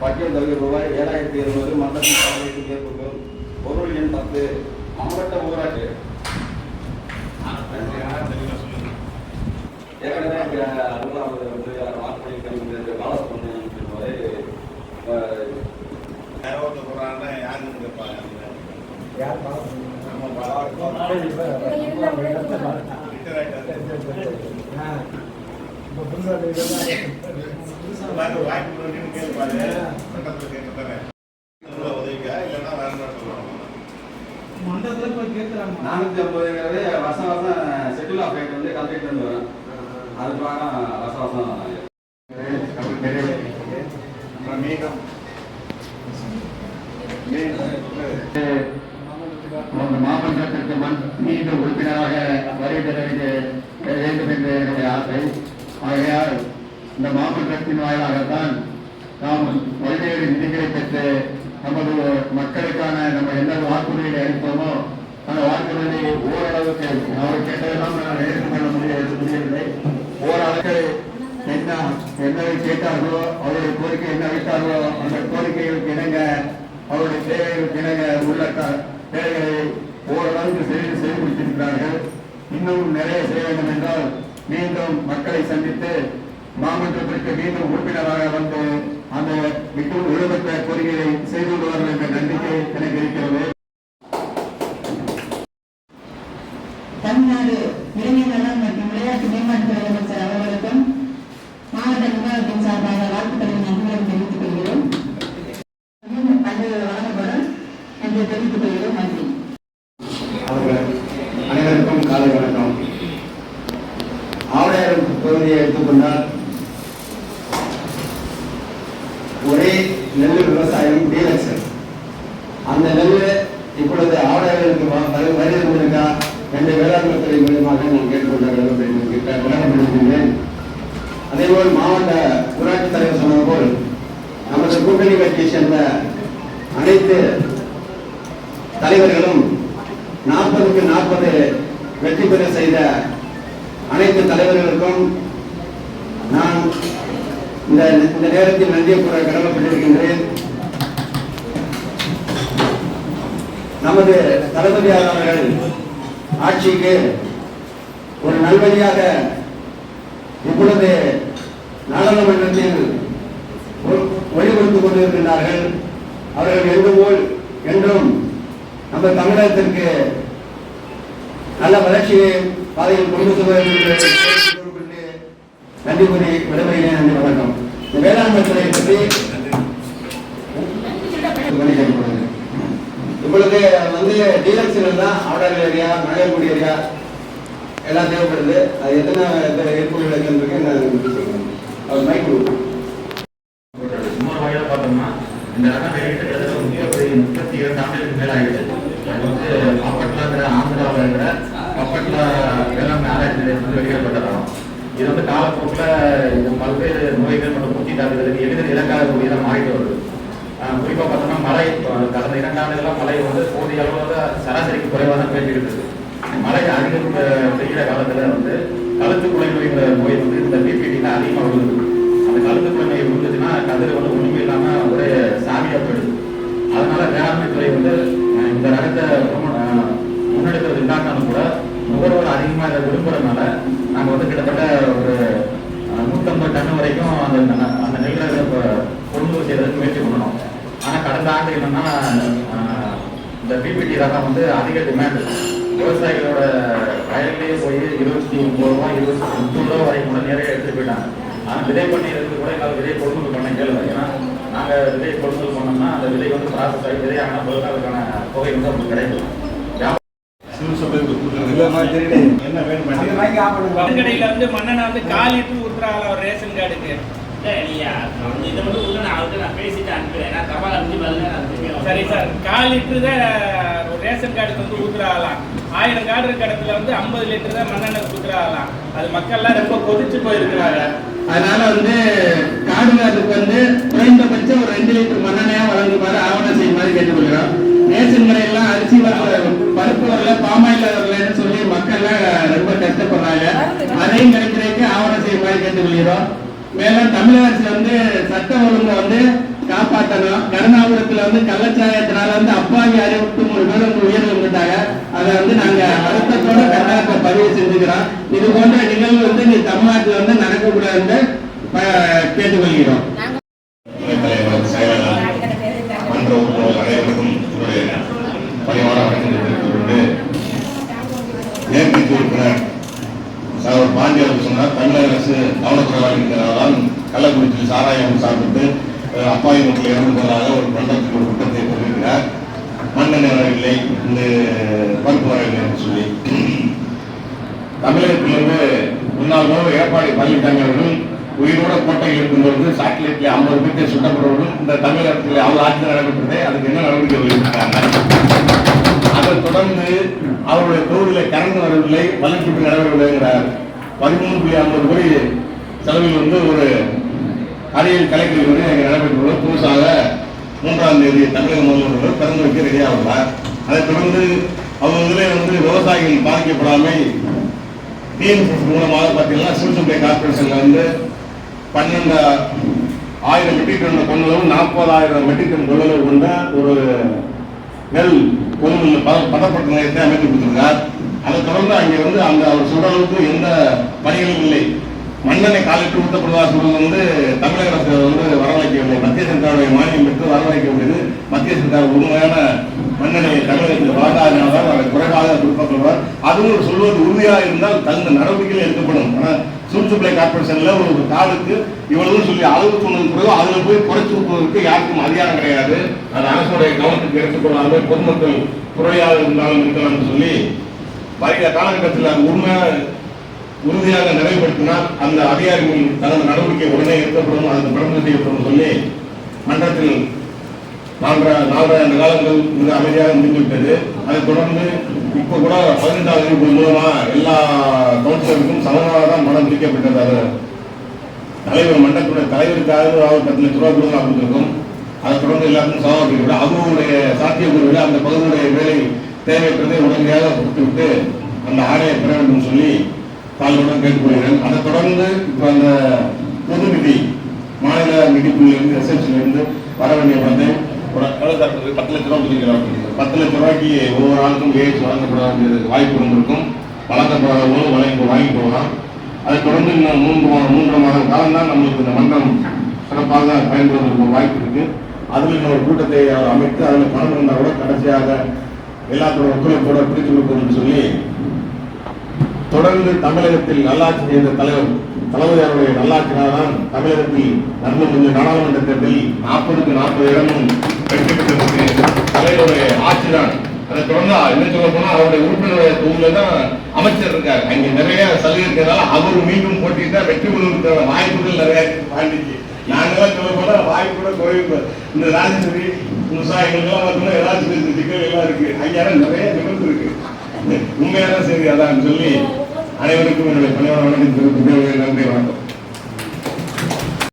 பட்டியல் தொகை ரூபாய் ஏழாயிரத்தி இருநூறு மண்டபம் பதினெட்டு கேட்புகள் பொருள் எண் பத்து. மாவட்ட ஊராட்சி. ஏற்கனவே அலுவலகம் வந்து வாக்குப்படி கல்வி பாலசுப்ரமணியன் என்பவரை கரவத்தை போடுறாங்கன்னா யாருன்னு கேட்பாங்க யார் நம்ம ரிட்டர் மண்டபத்துல போய் கேட்கிறாங்க நானூத்தி ஐம்பதுங்கிறது வருஷம் வருஷம் செட்டில் ஆஃப் ஆகிட்டு வந்து கலெக்டர் வந்து வரும். அது பிரகாரம் வருஷம் வருஷம் மீண்டும் மாமன்றத்திற்கு மீண்டும் உறுப்பினராக வருகை தர வேண்டிய வேண்டும் என்று என்னுடைய ஆசை. ஆகையால் இந்த மாமன்றத்தின் வாயிலாகத்தான் நாம் பல்வேறு நிதிகளை பெற்று நமது மக்களுக்கான நம்ம என்ன வாக்குறுதிகளை அளித்தோமோ அந்த வாக்குறுதியை ஓரளவுக்கு அவர் கேட்டதெல்லாம் நான் ஏற்றுக்கொள்ள முடியாது முடியவில்லை ஓரளவுக்கு என்ன என்ன கேட்டார்களோ அவருடைய கோரிக்கை என்ன வைத்தார்களோ அந்த கோரிக்கைகளுக்கு இணங்க அவருடைய தேவைகளுக்கு இணங்க உள்ள க- தேவைகளை ஓரளவுக்கு செய்து செய்து முடித்திருக்கிறார்கள் இன்னும் நிறைய செய்ய வேண்டும் என்றால் மீண்டும் மக்களை சந்தித்து மாமன்றத்திற்கு மீண்டும் உறுப்பினராக வந்து அந்த விட்டு விடுபட்ட கோரிக்கையை செய்து கொள்வார்கள் என்ற நம்பிக்கை எனக்கு இருக்கிறது. தமிழ்நாடு இளைஞர் நலன் மற்றும் விளையாட்டு மேம்பாட்டுத்துறை அமைச்சர் அவர்களுக்கும் மாவட்ட நிர்வாகத்தின் சார்பாக வாழ்த்துக்களை நன்றிகளை தெரிவித்துக் கொள்கிறோம் பல்வேறு வழங்கப்படும் என்று தெரிவித்துக் கொள்கிறோம் நன்றி. அவர்கள் அனைவருக்கும் காலை வணக்கம் ஆவடையார் பகுதியை எடுத்துக்கொண்டால் ஒரே நெல் விவசாயம் டீலக்ஸ் அந்த நெல் இப்பொழுது ஆவடையாளருக்கு வருகிறது இருக்கா என்ற வேளாண்மை துறை மூலியமாக நான் கேட்டுக்கொண்டார்கள் விளக்கப்படுத்தினேன் அதேபோல் மாவட்ட ஊராட்சி தலைவர் சொன்னது போல் நமது கூட்டணி கட்சியை சேர்ந்த அனைத்து தலைவர்களும் நாற்பதுக்கு நாற்பது வெற்றி பெற செய்த அனைத்து தலைவர்களுக்கும் நான் இந்த இந்த நேரத்தில் நன்றியை கூற கடமைப்பட்டிருக்கின்றேன். நமது தளபதியார் அவர்கள் ஆட்சிக்கு ஒரு நல்வழியாக இப்பொழுது நாடாளுமன்றத்தில் ஒ- ஒளி கொடுத்துக் அவர்கள் என்று போல் என்றும் நம்ம தமிழகத்திற்கு நல்ல வளர்ச்சியை பாதையில் கொண்டு செல்வது நன்றி கூறி விடைபெறுகிறேன் நன்றி வணக்கம் இந்த வேளாண்மை துறையை பற்றி கவனிக்கப்படுகிறது. இப்பொழுது வந்து டீலக்ஸில் தான் ஆர்டர் ஏரியா மழையங்குடி ஏரியா எல்லாம் தேவைப்படுது அது எத்தனை ஏற்புகள் இருக்குன்றதுக்கு நான் சொல்றேன். அவர் மைக் கொடுக்கும் இன்னொரு வகையில பார்த்தோம்னா இந்த ரகம் வெளியிட்டு கிட்டத்தட்ட முப்பத்தி முப்பத்தி இரண்டு ஆண்டுகளுக்கு மேல ஆயிடுச்சு அது வந்து கப்பட்லாங்கிற ஆந்திராவில் இருக்கிற கப்பட்லா வேளாண்மை ஆராய்ச்சி நிலையம் வந்து வெளியிடப்பட்ட ரகம் இது வந்து காலப்போக்கில் இது பல்வேறு நோய்கள் மற்றும் பூச்சி தாக்குதலுக்கு எளிதில் இலக்காகக்கூடிய மாறிட்டு வருது. குறிப்பாக பார்த்தோம்னா மழை கடந்த இரண்டு ஆண்டுகளாக மழை வந்து போதிய அளவில் சராசரிக்கு குறைவாக தான் பேசிக்கிட்டு இருக்கு. மழை அதிகம் பெய்கிற காலத்தில் வந்து கழுத்து குலை நோய்ங்கிற நோய் வந்து இந்த பிபிடியில் அதிகமாக விழுது அந்த கழுத்து குலை நோய் விழுந்துச்சுன்னா கதிர் வந்து ஒண்ணுமே இல்லாம ஒரே சாமியா போயிடுது அதனால வேளாண்மை துறை வந்து அஹ், இந்த ரகத்தை ரொம்ப, அஹ், முன்னெடுக்கிறது இல்லாட்டாலும் கூட நுகர்வோர் அதிகமா இதை விரும்புறதுனால நாங்க வந்து கிட்டத்தட்ட ஒரு அஹ், நூத்தம்பது டன் வரைக்கும் அந்த ந- அந்த நெல் ரகத்தை இப்ப கொள்முதல் செய்யறதுக்கு முயற்சி பண்ணணும். ஆனா கடந்த ஆண்டு என்னன்னா இந்த பிபிடி ரகம் வந்து அதிக டிமாண்ட் விவசாயிகளோட வயல்லேயே போய் இருபத்தி ஒன்பது ரூபா இருபத்தி முப்பது ரூபா வரைக்கும் கூட நிறைய எடுத்துட்டு போயிட்டாங்க. ஆனா விதை பண்ணி இருந்து கூட எங்களால் விதை கொள்முதல் பண்ண கேள்வி ஏன்னா நாங்க விதை கொள்முதல் பண்ணோம்னா அந்த விதை வந்து ப்ராசஸ் ஆகி விதை ஆனால் பிறகு அதுக்கான தொகை வந்து நமக்கு கிடைக்கும் என்ன வேணும் கடையில வந்து மண்ணெண்ணை வந்து கால் லிட்டர் ஊத்துறாங்களா ஒரு ரேஷன் கார்டுக்கு. இல்ல, நீங்க அந்த இதை மட்டும் கொடுங்க, நான் அவர்கிட்ட நான் பேசிட்டு அனுப்புறேன். ஏன்னா தபால் அனுப்பி பாருங்க, நான் திருப்பி சரி சார். கால் லிட்டர் தான் ஒரு ரேஷன் கார்டுக்கு வந்து ஊத்துறாங்களாம். ஆயிரம் கார்டு இருக்க இடத்துல வந்து ஐம்பது லிட்டர் தான் மண்ணெண்ணெய் ஊத்துறாங்களாம். அது மக்கள்லாம் ரொம்ப கொதிச்சு போயிருக்கிறாங்க. அதனால வந்து காடுகாட்டுக்கு வந்து குறைந்தபட்சம் ஒரு ரெண்டு லிட்டர் தமிழக அரசு வந்து சட்ட ஒழுங்கு வந்து காப்பா வந்து கள்ளச்சாயத்தினால வந்து அப்பாவி அறுபத்தி மூணு பேர் வந்து உயிர் வந்துட்டாங்க அதை வந்து நாங்க அழுத்தத்தோட கர்நாடகத்தை பதிவு செஞ்சுக்கிறோம். இது போன்ற நிகழ்வு வந்து நீ தமிழ்நாட்டில் வந்து நடக்கக்கூடாதுன்னு கேட்டுக்கொள்கிறோம். துணைத் உறுப்பினர் அனைவருக்கும் சொன்னார் தமிழக அரசு கவனக்குறைவாக இருக்கிறதால் கள்ளக்குறிச்சி சாராயம் சாப்பிட்டு அஹ், அப்பாவி மக்கள் இறந்துள்ளதாக ஒரு மன்றத்தில் ஒரு குற்றத்தை தெரிவிக்கிறார். மண்ணெண்ணெய் வரவில்லை இந்த பருப்பு வரவில்லைன்னு சொல்லி. தமிழகத்திலிருந்து முன்னாள் முதல்வர் எடப்பாடி பழனிசாமி அவர்கள் உயிரோட கோட்டையில் இருக்கும்பொழுது சாட்டிலைட்ல ஐம்பது பேர்த்தை சுட்டப்படுவதும் இந்த தமிழகத்தில் அவ்வளோ ஆட்சி நடைபெற்றதே அதுக்கு என்ன நடவடிக்கை வெளியிட்டாங்க அதைத் தொடர்ந்து அவருடைய தொகுதியில கரண்ட் வரவில்லை வளர்ச்சி நடைபெறவில்லைங்கிறார். பதிமூணு புள்ளி ஐம்பது கோடி செலவில் வந்து ஒரு அரியல் கலைக்கல்வி வந்து அங்கே புதுசாக மூன்றாம் தேதி தமிழக முதல்வர் திறந்து வைக்க ரெடியாக உள்ளார் அதைத் தொடர்ந்து அவர் வந்து விவசாயிகள் பாதிக்கப்படாமல் டிஎன்சிஎஸ் மூலமாக பார்த்தீங்கன்னா சிவில் சப்ளை கார்பரேஷனில் வந்து பன்னெண்டு ஆயிரம் மெட்ரிக் டன் கொள்ளளவு நாற்பதாயிரம் மெட்ரிக் டன் கொள்ளளவு கொண்ட ஒரு நெல் கொள்முதல் பத பதப்படுத்த நிலையத்தை அமைத்து கொடுத்துருக்கார். அதை தொடர்ந்து அங்கே வந்து அந்த அவர் சொல்ற அளவுக்கு எந்த பணிகளும் இல்லை. மண்ணெண்ணெய் காலிட்டு ஊட்டப்படுவதா சொல்வது வந்து தமிழக அரசு வந்து வரவழைக்கவில்லை மத்திய சர்க்காருடைய மானியம் பெற்று வரவழைக்க முடியுது. மத்திய சர்க்கார் உண்மையான மன்னனை தமிழகத்தில் வழங்காதனால்தான் அதை குறைவாக கொடுக்கப்படுவார் அதுவும் சொல்வது உறுதியாக இருந்தால் தகுந்த நடவடிக்கைகள் எடுக்கப்படும். ஆனால் சிவில் சப்ளை கார்பரேஷன்ல ஒரு தாளுக்கு இவ்வளவு சொல்லி அளவு சொன்னது பிறகு அதுல போய் குறைச்சு ஊற்றுவதற்கு யாருக்கும் அதிகாரம் கிடையாது. அது அரசுடைய கவனத்துக்கு எடுத்துக்கொள்ளாமல் பொதுமக்கள் குறையாக இருந்தாலும் இருக்கலாம்னு சொல்லி வருகிற காலகட்டத்தில் அது உண்மையாக உறுதியாக நிறைவேற்றினால் அந்த அதிகாரிகள் தனது நடவடிக்கை உடனே எடுக்கப்படும் அதற்கு தொடர்ந்து செய்யப்படும் சொல்லி மன்றத்தில் நான்கரை நாலரை ஆண்டு காலங்கள் மிக அமைதியாக முடிந்துவிட்டது. அதைத் தொடர்ந்து இப்போ கூட பதினெட்டாவது அறிவிப்பு மூலமா எல்லா கவுன்சிலருக்கும் சமமாக தான் மனம் பிடிக்கப்பட்டது அது தலைவர் மன்றத்துடைய தலைவருக்காக அவர் பத்து லட்ச ரூபாய் கொடுக்கலாம் கொடுத்துருக்கோம். அதை தொடர்ந்து எல்லாருக்கும் சமர்ப்பிக்கப்படும் அவருடைய சாத்தியக்கூறுகளை அந்த பகுதியுடைய வேலை தேவையற்றதை உடனடியாக கொடுத்துவிட்டு அந்த ஆணையை பெற வேண்டும் சொல்லி தாழ்வுடன் கேட்டுக்கொள்கிறேன். அதை தொடர்ந்து இப்போ அந்த பொது நிதி மாநில நிதிக்குள்ளிருந்து எஸ்எஸ்சிலிருந்து வர வேண்டிய பணத்தை பத்து லட்ச ரூபாய் கொடுக்கிறார் பத்து லட்ச ரூபாய்க்கு ஒவ்வொரு ஆளுக்கும் ஏஎஸ் வழங்கப்பட வேண்டியது வாய்ப்பு இருந்திருக்கும். வழங்கப்படாதவங்களும் வழங்கி வாங்கி போகலாம். அதை தொடர்ந்து இன்னும் மூன்று மா- மூன்று மாதம் காலம் தான் நம்மளுக்கு இந்த மன்றம் சிறப்பாக பயன்படுவதற்கு வாய்ப்பு இருக்கு. அதில் இன்னொரு கூட்டத்தை அமைத்து அதில் பணம் இருந்தால் கூட கடைசியாக எல்லாத்தோட ஒத்துழைப்போட பிரித்து கொடுப்போம்னு சொல்லி தொடர்ந்து தமிழகத்தில் நல்லாட்சி செய்த தலைவர் தளபதியாருடைய நல்லாட்சினால்தான் தமிழகத்தில் நடந்து முடிந்த நாடாளுமன்ற தேர்தலில் நாற்பதுக்கு நாற்பது இடமும் வெற்றி பெற்றிருக்கு. தலைவருடைய ஆட்சிதான். அதை தொடர்ந்து என்ன சொல்ல போனா அவருடைய உறுப்பினருடைய தொகுதியில தான் அமைச்சர் இருக்கார். அங்க நிறைய சலுகை இருக்கிறதால அவர் மீண்டும் போட்டிட்டா வெற்றி பெறுவதற்கான வாய்ப்புகள் நிறைய இருக்கு பாண்டிக்கு நாங்கெல்லாம் சொல்ல போனா வாய்ப்பு கூட குறைவு இந்த ராஜேஸ்வரி முசா எங்களுக்கெல்லாம் பார்த்தோம்னா ஏதாச்சும் சிக்கல் எல்லாம் இருக்கு. அங்கெல்லாம் நிறைய நிகழ்வு இருக்கு. உண்மையான செய்தி அதான் சொல்லி அனைவருக்கும் என்னுடைய பணியாளர்களுக்கு நன்றி வணக்கம்.